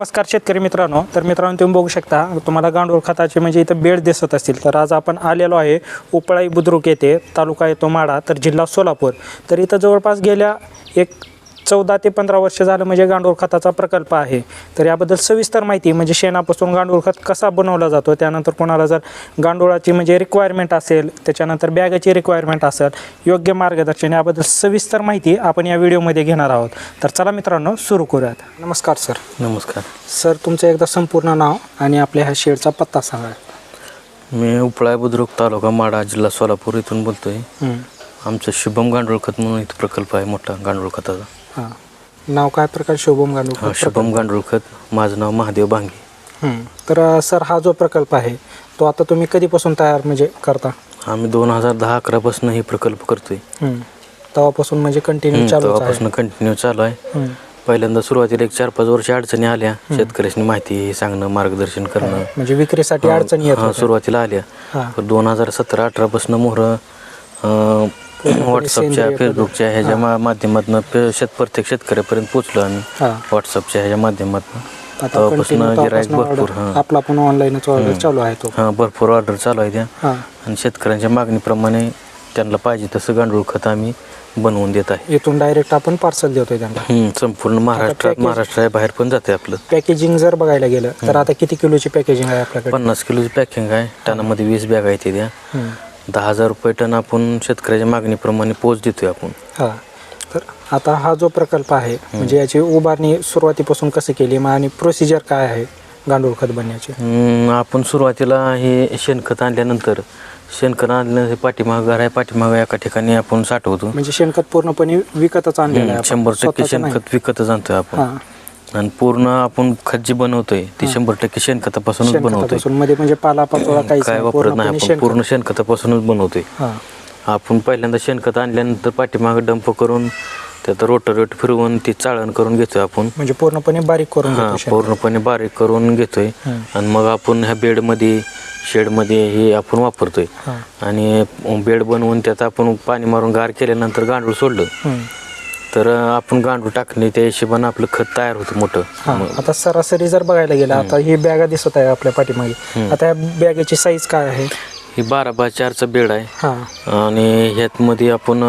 नमस्कार शेतकरी मित्रांनो तर मित्रांनो तुम्ही बघू शकता तुम्हाला गांडूळ खताचे म्हणजे इथं बेड दिसत असतील. तर आज आपण आलेलो आहे उपळाई बुद्रुक येथे तालुका येतो माडा तर जिल्हा सोलापूर. तर इथं जवळपास गेल्या एक चौदा ते पंधरा वर्ष झालं म्हणजे गांडूळ खताचा प्रकल्प आहे. तर याबद्दल सविस्तर माहिती म्हणजे शेणापासून गांडूळ खत कसा बनवला जातो त्यानंतर कोणाला जर गांडूळाची म्हणजे रिक्वायरमेंट असेल त्याच्यानंतर बॅगाची रिक्वायरमेंट असेल योग्य मार्गदर्शन याबद्दल सविस्तर माहिती आपण या व्हिडिओमध्ये घेणार आहोत. तर चला मित्रांनो सुरू करूयात. नमस्कार सर. नमस्कार. सर तुमचं एकदा संपूर्ण नाव आणि आपल्या ह्या शेडचा पत्ता सांगा. मी उपळा बुद्रुक तालुका माडा जिल्हा सोलापूर इथून बोलतोय. आमचं शुभम गांडूळ खत म्हणून इथं प्रकल्प आहे मोठा गांडूळ खताचा. हां. नाव काय प्रकार? शोभम हा, गांडूळ शुभम गांडूळ खत. माझं नाव महादेव भांगे हं. तर अ, सर हा जो प्रकल्प आहे तो आता तुम्ही कधीपासून तयार म्हणजे करता? आम्ही दोन हजार दहा अकरापासून हे प्रकल्प करतोय. हं. तेव्हापासून म्हणजे कंटिन्यू हम्म, चालू आहे. तेव्हापासून कंटिन्यू चालू आहे. हं. पहिल्यांदा सुरुवातीला एक चार पाच वर्ष अडचणी आल्या. शेतकऱ्यांनी माहिती सांगणं मार्गदर्शन करणं. म्हणजे विक्रीसाठी अडचणी येत हा, होत्या. सुरुवातीला आल्या. हां. दोन हजार सतरा अठरापासून मोहरं व्हॉट्सअपच्या फेसबुकच्या ह्याच्या मा माध्यमातून शेत प्रत्येक शेतकऱ्यापर्यंत पोचलो आम्ही. हां. व्हॉट्सअपच्या ह्याच्या माध्यमातून. आता तेव्हापासून कंटिन्यू गिराईक भरपूर हां. आपला पण ऑनलाईनच ऑर्डर चालू आहे तो. हां भरपूर ऑर्डर चालू आहे त्या. हां. आणि शेतकऱ्यांच्या मागणीप्रमाणे त्यांना पाहिजे तसं गांडूळ खत आम्ही बनवून देत आहे. इथून डायरेक्ट आपण पार्सल देतोय त्यांना. हम्म, संपूर्ण महाराष्ट्रात package- महाराष्ट्रा बाहेर पण जाते आपलं. पॅकेजिंग जर बघायला गेलं तर आता किती किलोची पॅकेजिंग आहे आपल्याकडे? पन्नास किलोची पॅकिंग आहे. टनामध्ये वीस बॅग आहे त्या. हं. दहा हजार रुपये टन आपण शेतकऱ्याच्या मागणीप्रमाणे पोच देतोय आपण. हा. तर आता हा जो प्रकल्प आहे म्हणजे याची उभारणी सुरुवातीपासून कसं केली मग आणि प्रोसिजर काय आहे गांडूळ खत बनण्याची? हम्म, आपण सुरुवातीला हे शेणखत आणल्यानंतर शेणखत आणल्यानंतर पाठीमाग घर आहे पाठीमाग एका ठिकाणी आपण साठवतो. म्हणजे शेणखत पूर्णपणे विकतच आणलेलं आहे हम्म, आपण. शंभर टक्के स्वतःचं नाही. शेणखत विकतच आणतोय आपण. हा. आणि पूर्ण आपण खत जी बनवतोय ती शंभर टक्के शेणखतापासूनच बनवतोय शेणखतापासून मध्ये म्हणजे काहीच काय नाही, वापरत नाही पूर्णपणे आपण शेणखत. पूर्ण शेणखतापासूनच बनवतोय हा आपण पहिल्यांदा शेणखत आणल्यानंतर पाठीमागे डंप करून त्यात रोटरेट फिरवून ती चाळण करून घेतोय आपण म्हणजे पूर्णपणे बारीक करून हा घेतो. पूर्णपणे बारीक करून घेतोय हम्म. आणि मग आपण ह्या बेडमध्ये शेडमध्ये हे आपण वापरतोय हा. आणि बेड बनवून त्यात आपण पाणी मारून गार केल्यानंतर गांडूळ सोडलं हम्म. तर आपण गांडूळ टाकणे त्या हिशोबानं आपलं खत तयार होतं मोठं. आता सरासरी जर बघायला गेलं आता ही बॅगा दिसत आहे आपल्या पाठीमागे. आता या बॅगेची साईज काय आहे? ही बारा बाय चारचा बेड आहे. हा. आणि ह्यात मध्ये आपण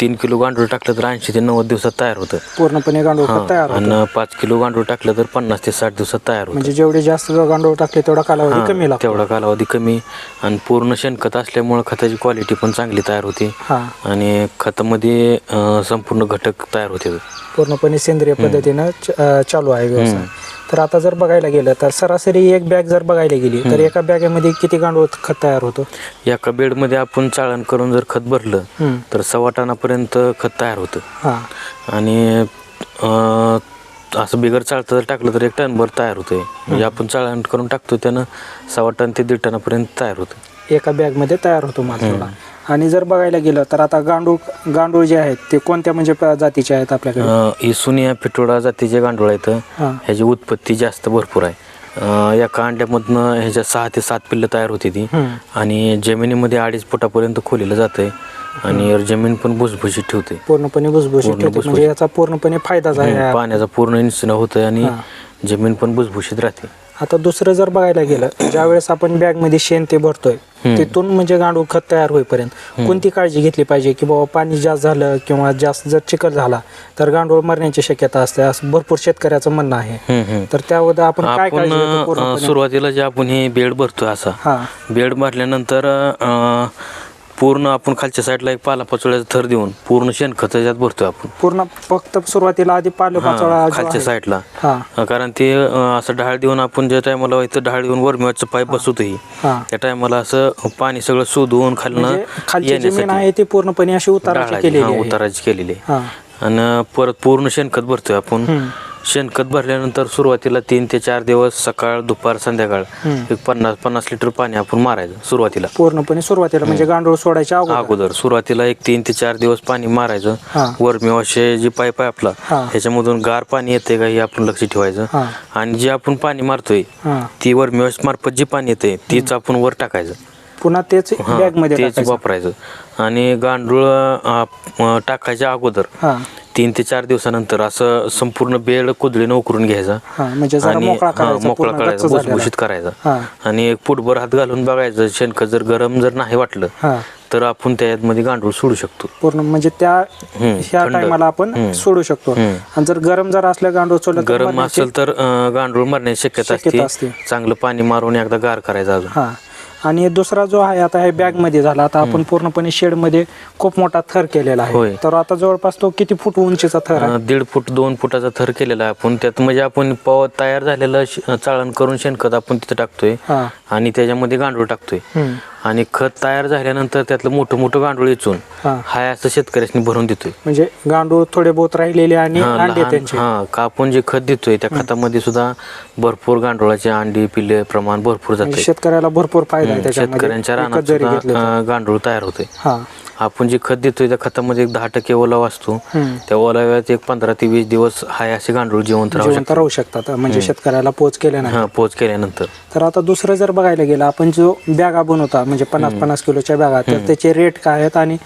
तीन किलो गांडूळ टाकलं तर ऐंशी ते नव्वद दिवसात तयार होतं. पूर्णपणे गांडूळ खत तयार होतं. आणि पाच किलो गांडूळ टाकलं तर पन्नास ते साठ दिवसात तयार होतं. म्हणजे जेवढे जास्त गांडूळ टाकले तेवढा कालावधी कमी लागतो. तेवढा कालावधी कमी. आणि पूर्ण शेणखत असल्यामुळे खताची क्वालिटी पण चांगली तयार होते. हा. आणि खतामध्ये अं, संपूर्ण घटक तयार होते. पूर्णपणे सेंद्रिय पद्धतीनं च- अं, चालू आहे व्यवसाय. तर आता जर बघायला गेलं तर सरासरी एक बॅग जर बघायला गेली तर एका बॅगेमध्ये किती गांडूळ खत तयार होतो? एका बेडमध्ये आपण चाळण करून जर खत भरलं. तर सव्वा टनापर्यंत खत तयार होतं. आणि अं, असं बिगर चाळतं जर टाकलं तर एक टनभर तयार होतंय. म्हणजे आपण चाळण करून टाकतो त्यानं सव्वा टन ते दीड टनापर्यंत तयार होतं. एका बॅगमध्ये तयार होतो मात्र आणि जर बघायला गेलं तर आता गांडूळ गांडूळ जे आहेत ते कोणत्या म्हणजे प- जातीचे आहेत आपल्याकडे? ही सुनिया पिठोडा जातीचे गांडूळ आहेत. हा. ह्याची उत्पत्ती जास्त भरपूर आहे. अं, एका अंड्यामधनं ह्याच्या सहा ते सात पिल्लं तयार होती ती. हम्म. आणि जमिनीमध्ये अडीच फुटापर्यंत खोलीलं जातंय. आणि जमीन पण भुसभुशीत ठेवते. पूर्णपणे भुसभुशीत पूर्ण ठेवते. म्हणजे भुसभुशीत. याचा पूर्णपणे फायदाच आहे या- पाण्याचा पूर्ण निश्चन होतंय आणि. जमीन पण भुसभुशीत राहते. आता दुसरं जर बघायला गेलं ज्यावेळेस आपण बॅगमध्ये शेण ते भरतोय तिथून म्हणजे गांडूळ खत तयार होईपर्यंत कोणती काळजी घेतली पाहिजे? की बाबा पाणी जास्त झालं किंवा जास्त जर चिखल झाला तर गांडूळ मरण्याची शक्यता असते असं भरपूर शेतकऱ्याचं म्हणणं आहे. तर त्यावर आपण काय काळजी? सुरुवातीला जे आपण हे बेड भरतोय असा. हा. बेड भरल्यानंतर पूर्ण आपण खालच्या साईडला एक पाला पाचोळ्याचा थर देऊन पूर्ण शेणखत त्याच्यात भरतोय आपण. पूर्ण फक्त सुरुवातीला आधी पालो हा, जो खालच्या आहे, साईडला. हा. कारण ते अं, असं ढाळ देऊन आपण ज्या टायमाला इथं ढाळ देऊन वरमिवाचं पाईप बसवतोही हा. त्या टायमाला असं पाणी सगळं शोधून खालनं म्हणजे खालची जमीन आहे ती पूर्णपणे अशी उताराची ढाळाची, केलेली हा, आहे. उताराची केलेली आहे. हा. आणि परत पूर्ण शेणखत भरतोय आपण. हम्म. शेणखत भरल्यानंतर सुरुवातीला तीन ते चार दिवस सकाळ दुपार संध्याकाळ हम्म. एक पन्नास पन्नास लिटर पाणी आपण मारायचं सुरुवातीला. पूर्णपणे सुरुवातीला म्हणजे गांडूळ सोडायच्या अगोदर. अगोदर. सुरुवातीला एक तीन ते चार दिवस पाणी मारायचं. हा. वरमिवाशे जी पाईप आहे आपला हा. ह्याच्यामधून गार पाणी येते का हे आपण लक्ष ठेवायचं. आणि जे आपण पाणी मारतोय हा. ती वरमिवाश मार्फत जी पाणी येते तीच आपण वर टाकायचं. पुन्हा तेच हा, बॅगमध्ये तेच टाकायचं. वापरायचं. आणि गांडूळ अं, अं, टाकायच्या अगोदर हां. तीन ते चार दिवसानंतर असं संपूर्ण बेड कुदळीनं उकरून घ्यायचा. हां म्हणजे जरा आणि मोकळा हा, करायचा मोकळा पूर्ण करायचा गच्च झालेला. भुसभुशीत करायचा. हां. आणि एक फुटभर हात घालून बघायचं शेणखत जर गरम जर नाही वाटलं हां. तर आपण त्यामध्ये गांडूळ सोडू शकतो. पूर्ण म्हणजे त्या हम्म, ह्या थंड. टायमाला आपण हम्म. सोडू शकतो. हम्म. आणि जर गरम जर असल्या गांडूळ सोडलं तर गरम मरण्याची- असेल तर अं, गांडूळ मरण्याची शक्यता शक्यता असते असते. चांगलं पाणी मारून एकदा गार करायचा अजून. हा. आणि दुसरा जो आहे आता हे बॅगमध्ये झाला. आता आपण पूर्णपणे शेडमध्ये खूप मोठा थर केलेला होय. आहे तर आता जवळपास तो किती फूट उंचीचा थर आहे? अं, दीड फूट दोन फुटाचा थर केलेला आहे आपण. त्यात म्हणजे आपण पव तयार झालेलं श- चाळण करून शेणखत आपण तिथं टाकतोय. हा. आणि त्याच्यामध्ये गांडूळ टाकतोय. हम्म. आणि खत तयार झाल्यानंतर त्यातलं मोठं मोठं गांडूळ इचून हा. हाय असं शेतकऱ्यांनी भरून देतोय. म्हणजे गांडूळ थोडे बहुत राहिलेले आणि हा, अंडे लहान- त्यांचे. हा का आपण जे खत देतोय त्या खतामध्ये सुद्धा भरपूर गांडुळाचे अंडी पिल्ले प्रमाण भरपूर म्हणजे जाते शेतकऱ्याला भरपूर फायदा आहे त्याच्यामध्ये. शेतकऱ्यांच्या विकत रानात जरी सुद्धा घेतलं तर. अं, गांडूळ तयार होते हा. आपण जे खत देतोय त्या खतामध्ये एक दहा टक्के ओलावा असतो. त्या ओलाव्यात एक पंधरा ते वीस दिवस हाय असे गांडूळ जिवंत राहू जिवंत राहू शकतात. म्हणजे शेतकऱ्याला पोच केल्यानंतर. हा पोच केल्यानंतर. तर आता दुसरं जर बघायला गेलं आपण जो बॅगा बनवता म्हणजे पन्नास पन्नास किलोच्या बॅगा तर त्याचे रेट काय आहेत आणि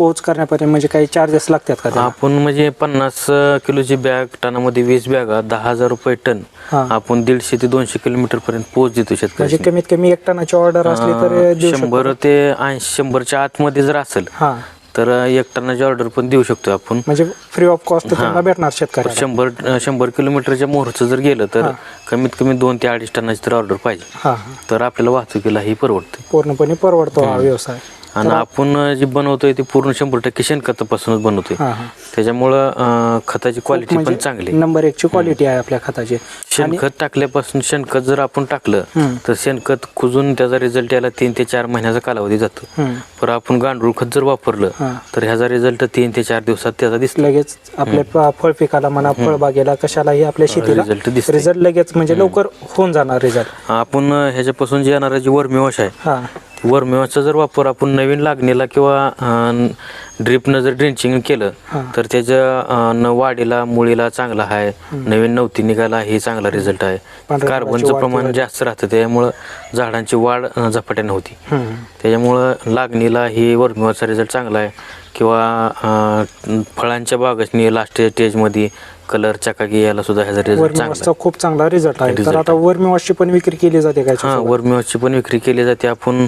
पोच करण्यापर्यंत म्हणजे काही चार्जेस लागतात का त्याला? आपण म्हणजे पन्नास किलोची बॅग टनामध्ये वीस बॅगा दहा हजार रुपये टन हा. आपण दीडशे ते दोनशे किलोमीटर पर्यंत पोच देतो म्हणजे शेतकरी कमीत कमी एक टनाची ऑर्डर असली तर देऊ शकतो शंभर ते ऐंशी शंभरच्या आतमध्ये जर असेल हा. तर एक टनाची ऑर्डर पण देऊ शकतो आपण. म्हणजे फ्री ऑफ कॉस्ट त्यांना भेटणार शेतकऱ्याला. शंभर शंभर किलोमीटरच्या मोहरचं जर गेलं तर कमीत कमी दोन ते अडीच टनाची तर ऑर्डर पाहिजे. हा हा. तर आपल्याला वाहतुकीला ही परवडते. पूर्णपणे परवडतो हा व्यवसाय. आणि आपण जे बनवतोय ते पूर्ण शंभर टक्के शेणखतापासूनच बनवतोय. हा हा. त्याच्यामुळं अं, खताची क्वालिटी पण म्हणजे चांगली. नंबर एक ची क्वालिटी आहे आपल्या खताची. शेणखत टाकल्यापासून शेणखत जर आपण टाकलं हम्म. तर शेणखत कुजून त्याचा रिझल्ट यायला तीन ते चार महिन्याचा कालावधी जातो. हम्म. पर आपण गांडूळ खत जर वापरलं हा. तर ह्याचा रिझल्ट तीन ते चार दिवसात त्याचा दिसतो. लगेच आपल्या प- फळ पिकाला म्हणा फळबागेला कशालाही आपल्या शेतीला रिझल्ट दिसते रिझल्ट लगेच म्हणजे लवकर होऊन जाणार रिझल्ट आपण अं, ह्याच्यापासून जे येणारा जी वर्मीवॉश आहे हा. वर्मीवॉशचा जर वापर आपण नवीन लागणीला किंवा ड्रिपनं जर ड्रिंचिंग केलं. तर त्याच्या न वाढीला मुळीला चांगला आहे. नवीन नवती निघायला हे चांगला रिझल्ट आहे. कार्बनचं प्रमाण जास्त राहतं त्यामुळं झाडांची वाढ झपाट्याने होती. त्याच्यामुळं लागणीला ही वर्मीवॉशचा रिझल्ट चांगला आहे. किंवा फळांच्या बागसनी लास्ट स्टेजमध्ये कलर चकाकी यायला सुद्धा ह्याचा रिझल्ट चांगला खूप चांगला रिझल्ट आहे. तर Result आता वर्मीवॉशची पण विक्री केली जाते काय हां वर्मीवॉशची पण विक्री केली जाते. आपण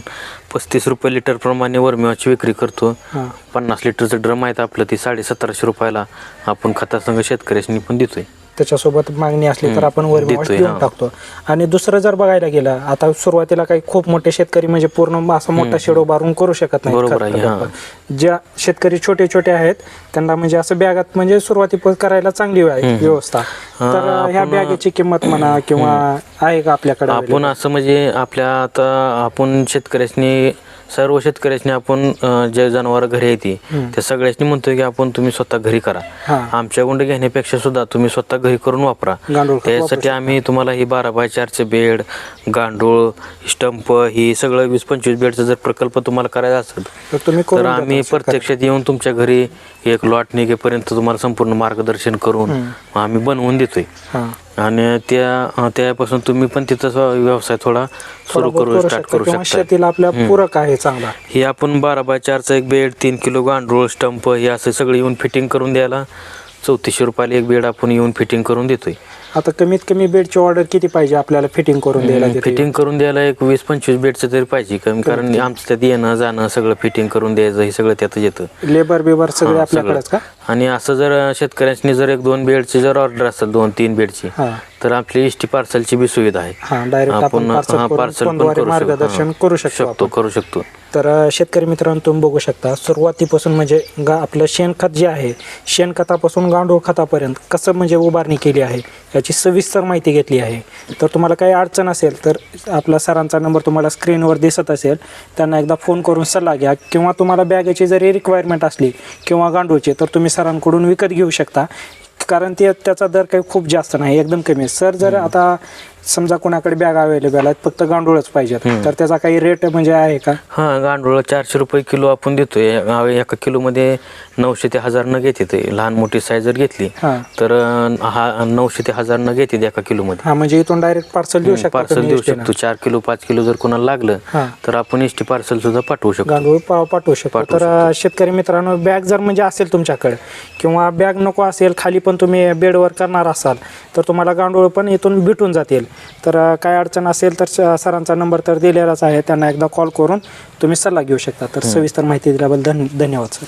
पस्तीस रुपये लिटर प्रमाणे वर्मीवॉशची विक्री करतो. हा. पन्नास लिटरचं ड्रम आहे आपलं ते साडे सतराशे रुपयाला आपण खतासंग शेतकऱ्यांनी पण देतोय. त्याच्यासोबत मागणी असली तर आपण देतोय, देऊन हा. टाकतो. आणि दुसरं जर बघायला गेलं आता सुरुवातीला काही खूप मोठे शेतकरी म्हणजे पूर्ण असा मोठा शेड उभारून करू शकत नाही बरोबर आहे, हा. ज्या शेतकरी छोटे छोटे आहेत त्यांना म्हणजे असं बॅगात म्हणजे सुरुवाती करायला चांगली आहे व्यवस्था. तर ह्या बॅगेची किंमत म्हणा किंवा आहे का आपल्याकडे आपण असं म्हणजे आपल्या आता आपण शेतकऱ्यासनी सर्व शेतकऱ्यासनी आपण अं, जे जनावर घरी येते त्या सगळ्यासनी म्हणतोय की आपण तुम्ही स्वतः घरी करा. आमच्याकडून घेण्यापेक्षा सुद्धा तुम्ही स्वतः घरी करून वापरा. गांडूळ खत त्यासाठी आम्ही तुम्हाला ही बारा बाय चारचे बेड गांडूळ स्टंप ही सगळं वीस पंचवीस बेडचा जर प्रकल्प तुम्हाला करायचा असेल तर तुम्ही तर करून आम्ही प्रत्यक्षात येऊन तुमच्या घरी एक लॉट निघेपर्यंत तुम्हाला संपूर्ण मार्गदर्शन करून आम्ही बनवून देतोय. हा. आणि त्या त्यापासून तुम्ही पण तिथं स्व- व्यवसाय थोडा सुरू करू स्टार्ट करू किंवा शकता. शेतीला आपल्या पूरक आहे चांगला. हे आपण बारा बाय चारचा एक बेड तीन किलो गांडूळ स्टंप हे असं सगळं येऊन फिटिंग करून द्यायला चौतीसशे रुपयाला एक बेड आपण येऊन फिटिंग करून देतोय. आता कमीत कमी बेडची ऑर्डर किती पाहिजे आपल्याला फिटिंग करून द्यायला तिथे? फिटिंग करून द्यायला एक वीस पंचवीस बेडचं तरी पाहिजे कारण कारण आमचं त्यात येणं जाणं सगळं फिटिंग करून द्यायचं हे सगळं त्यातच येतं लेबर बिबर सगळे हा, आपल्याकडेच का. आणि असं जर शेतकऱ्यांनी जर एक दोन बेडची जर ऑर्डर असेल दोन तीन बेडची हा तर आपली एस टी पार्सलची बी सुविधा आहे हा डायरेक्ट आपण पार्सल. मार्गदर्शन. करू शकतो. करू शकतो तर शेतकरी मित्रांनो तुम्ही बघू शकता सुरुवातीपासून म्हणजे गा आपलं शेणखत जे आहे शेणखतापासून गांडूळ खतापर्यंत कसं म्हणजे उभारणी केली आहे याची सविस्तर माहिती घेतली आहे तर तुम्हाला काही अडचण असेल तर आपला सरांचा नंबर तुम्हाला स्क्रीनवर दिसत असेल त्यांना एकदा फोन करून सल्ला घ्या किंवा तुम्हाला बॅगेची जरी रिक्वायरमेंट असली किंवा गांडूळची तर तुम्ही सरांकडून विकत घेऊ शकता कारण ते त्याचा दर काही खूप जास्त नाही एकदम कमी आहे. सर जर आता समजा कोणाकडे बॅग अवेलेबल आहेत फक्त गांडूळच पाहिजेत. तर त्याचा काही रेट म्हणजे आहे का? हां गांडूळ चारशे रुपये किलो आपण देतोय. अं, एका किलोमध्ये नऊशे ते हजार न घेते ते. लहान मोठी साईज जर घेतली हां. तर अं, हा नऊशे ते हजार न घेते एका किलोमध्ये. हां म्हणजे इथून डायरेक्ट पार्सल देऊ शकता पार्सल तुम्ही देऊ नं. शकतो. चार किलो पाच किलो जर कोणाला लागलं हां. तर आपण एस टी पार्सल सुद्धा पाठवू शकतो. गांडूळ पा पाठवू शकतो. तर अ, शेतकरी मित्रांनो बॅग जर म्हणजे असेल तुमच्याकडे किंवा बॅग नको असेल खाली पण तुम्ही बेडवर करणार असाल तर तुम्हाला गांडूळ पण इथून भेटून जातील. तर काय अडचण असेल तर सरांचा नंबर तर दिलेलाच आहे. त्यांना एकदा कॉल करून तुम्ही सल्ला घेऊ शकता. तर सविस्तर माहिती दिल्याबद्दल धन धन्यवाद सर.